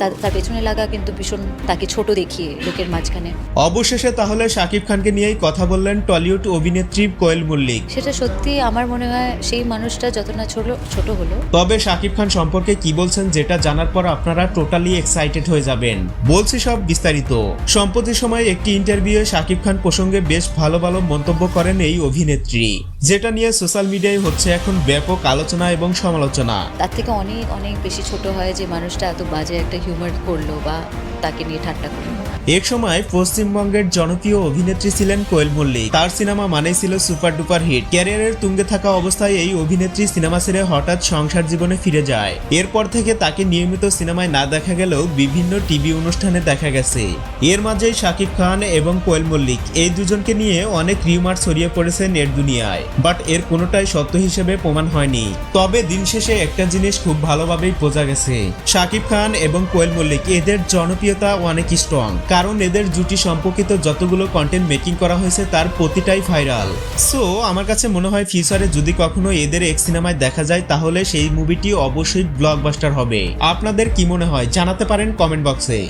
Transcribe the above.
তার পেছনে লাগা কিন্তু ভীষণ তাকে ছোট দেখিয়ে লোকের মাঝখানে। অবশেষে তাহলে শাকিব খানকে নিয়েই কথা বললেন টলিউড অভিনেত্রী কোয়েল মল্লিক। সেটা সত্যি আমার মনে হয় সেই মানুষটা যত না ছোট ছোট হলো। তবে শাকিব খান সম্পর্কে কি বলছেন যেটা জানার পর আপনারা টোটালি এক্সাইটেড হয়ে যাবেন। বলছি সব বিস্তারিত। সম্প্রতি সময় একটি ইন্টারভিউয়ে শাকিব খান প্রসঙ্গে বেশ ভালো ভালো মন্তব্য করেন এই অভিনেত্রী যেটা নিয়ে সোশ্যাল মিডিয়ায় হচ্ছে এখন ব্যাপক আলোচনা এবং সমালোচনা। তার থেকে অনেক অনেক বেশি ছোট হয় যে মানুষটা এত বাজে একটা হিউমার করল বা তাকে নিয়ে ঠাট্টা করল। এক সময় পশ্চিমবঙ্গের জনপ্রিয় অভিনেত্রী ছিলেন কোয়েল মল্লিক তার সিনেমা মানেই ছিল সুপার ডুপার হিট। ক্যারিয়ারের তুঙ্গে থাকা অবস্থায় এই অভিনেত্রী সিনেমা ছেড়ে হঠাৎ সংসার জীবনে ফিরে যায়। এরপর থেকে তাকে নিয়মিত সিনেমায় না দেখা গেলেও বিভিন্ন টিভি অনুষ্ঠানে দেখা গেছে। এর মাঝেই শাকিব খান এবং কোয়েল মল্লিক এই দুজনকে নিয়ে অনেক রিউমার ছড়িয়ে পড়েছে নেট দুনিয়ায়। বাট এর কোনোটাই সত্য হিসেবে প্রমাণ হয়নি। তবে দিন শেষে একটা জিনিস খুব ভালোভাবেই বোঝা গেছে। শাকিব খান এবং কোয়েল মল্লিক এদের জনপ্রিয়তা অনেক স্ট্রং কারণ এদের জুটি সম্পর্কিত যতগুলো কন্টেন্ট মেকিং করা হয়েছে তার প্রতিটাই ভাইরাল সো আমার কাছে মনে হয় ফিউচারে যদি কখনো এদের এক সিনেমায় দেখা যায়, তাহলে সেই মুভিটি অবশ্যই ব্লকবাস্টার হবে। আপনাদের কি মনে হয়? জানাতে পারেন কমেন্ট বক্সে